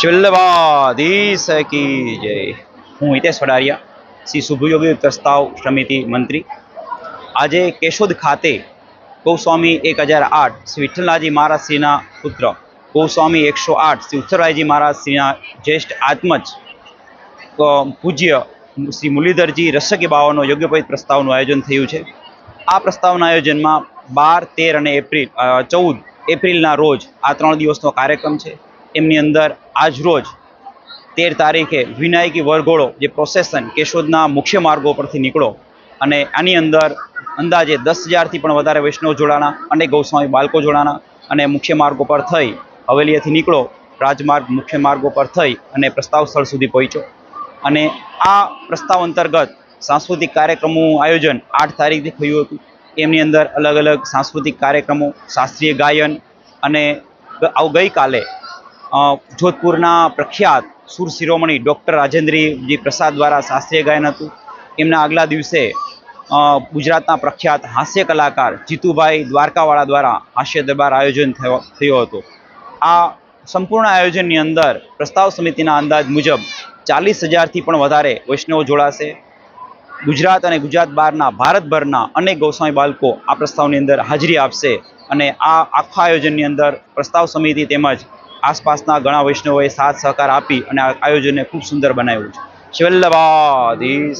શિવલ્લભાધીશ કી જય. હું હિતેશ વડારિયા, શ્રી શુભયોગી પ્રસ્તાવ સમિતિ મંત્રી. આજે કેશોદ ખાતે ગૌસ્વામી એક હજાર આઠ શ્રી વિઠ્ઠલનાથજી મહારાજશ્રીના પુત્ર, ગૌસ્વામી એકસો આઠ શ્રી ઉત્તરાયજી મહારાજશ્રીના જ્યેષ્ઠ આત્મજ પૂજ્ય શ્રી મુરલીધરજી રસકી બાવાનો યોગ્યપરિત પ્રસ્તાવનું આયોજન થયું છે. આ પ્રસ્તાવના આયોજનમાં બાર, તેર અને એપ્રિલ ચૌદ એપ્રિલના રોજ આ ત્રણ દિવસનો કાર્યક્રમ છે. એમની અંદર આજ રોજ તેર તારીખે વિનાયકી વરઘોડો જે પ્રોસેસન કેશોદના મુખ્ય માર્ગો પરથી નીકળો અને આની અંદર અંદાજે દસ હજારથી પણ વધારે વૈષ્ણવ જોડાણા અને ગૌસ્વામી બાળકો જોડાણા અને મુખ્ય માર્ગો પર થઈ હવેલીએથી નીકળો, રાજમાર્ગ મુખ્ય માર્ગો પર થઈ અને પ્રસ્તાવ સ્થળ સુધી પહોંચ્યો. અને આ પ્રસ્તાવ અંતર્ગત સાંસ્કૃતિક કાર્યક્રમોનું આયોજન આઠ તારીખથી થયું હતું. એમની અંદર અલગ અલગ સાંસ્કૃતિક કાર્યક્રમો, શાસ્ત્રીય ગાયન અને ગઈકાલે જોધપુરના પ્રખ્યાત સુર શિરોમણી ડૉક્ટર રાજેન્દ્રજી પ્રસાદ દ્વારા શાસ્ત્રીય ગાયન હતું. એમના આગલા દિવસે ગુજરાતના પ્રખ્યાત હાસ્ય કલાકાર જીતુભાઈ દ્વારકાવાળા દ્વારા હાસ્ય દરબાર આયોજન થયો હતો. આ સંપૂર્ણ આયોજનની અંદર પ્રસ્તાવ સમિતિના અંદાજ મુજબ ચાલીસ હજારથી પણ વધારે વૈષ્ણવો જોડાશે. ગુજરાત અને ગુજરાત બહારના ભારતભરના અનેક ગૌસ્વામી બાળકો આ પ્રસ્તાવની અંદર હાજરી આપશે અને આ આખા આયોજનની અંદર પ્રસ્તાવ સમિતિ તેમજ આસપાસના ઘણા વૈષ્ણવોએ સાથ સહકાર આપી અને આ આયોજનને ખૂબ સુંદર બનાવ્યું છે. શિવલ્લભાધીશ